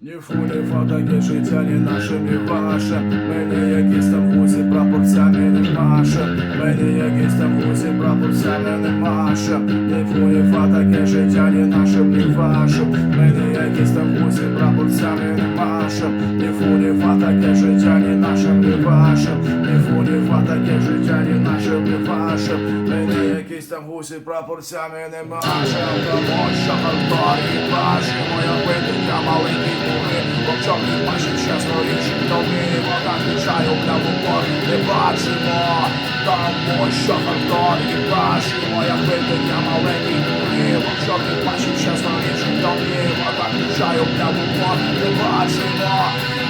Ні фу, ні фа, життя, ні наше, ні ваше. Мені якісь там гусі прапорцями не маше. Мені якісь там гусі прапорцями не маше. Ні фу, ні фа, життя, ні наше, ні ваше. Мені якісь там гусі прапорцями не маше. Ні фу, ні фа, життя, ні наше, ні ваше. Ні фу, ні фа, життя, ні наше, ні ваше. Мені якісь там гусі прапорцями не маше. Тому що І паші чесно річ, тобі вода включаю для упор не бачимо. Тому що хардорі ваші, моя видання маленький були. Вовчок і паші чесно річ, тобі вода включаю для упор не бачимо.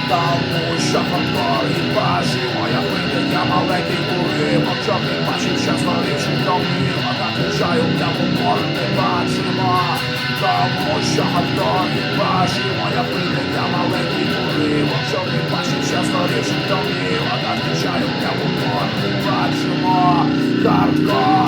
Тому що хардорі ваші, моя видання маленький були. Вовчок і паші чесно річ, тобі вода включаю для упор не бачимо. Тому що хардорі ваші, моя видання маленький чесно річ, тобі вода включаю для упор не бачимо. Хардкор.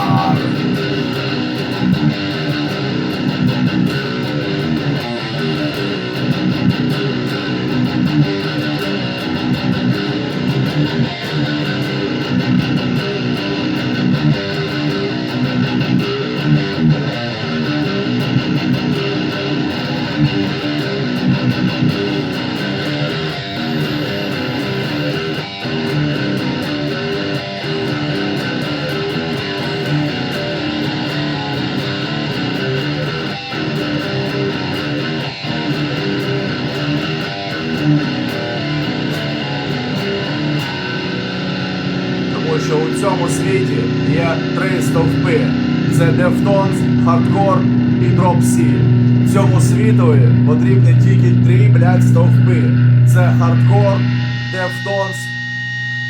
Що у цьому світі є три стовпи: це Дефтонс, хардкор і дропсі. Цьому світові потрібні тільки три блядь, стовпи: це хардкор, Дефтонс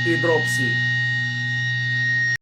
і дропсі.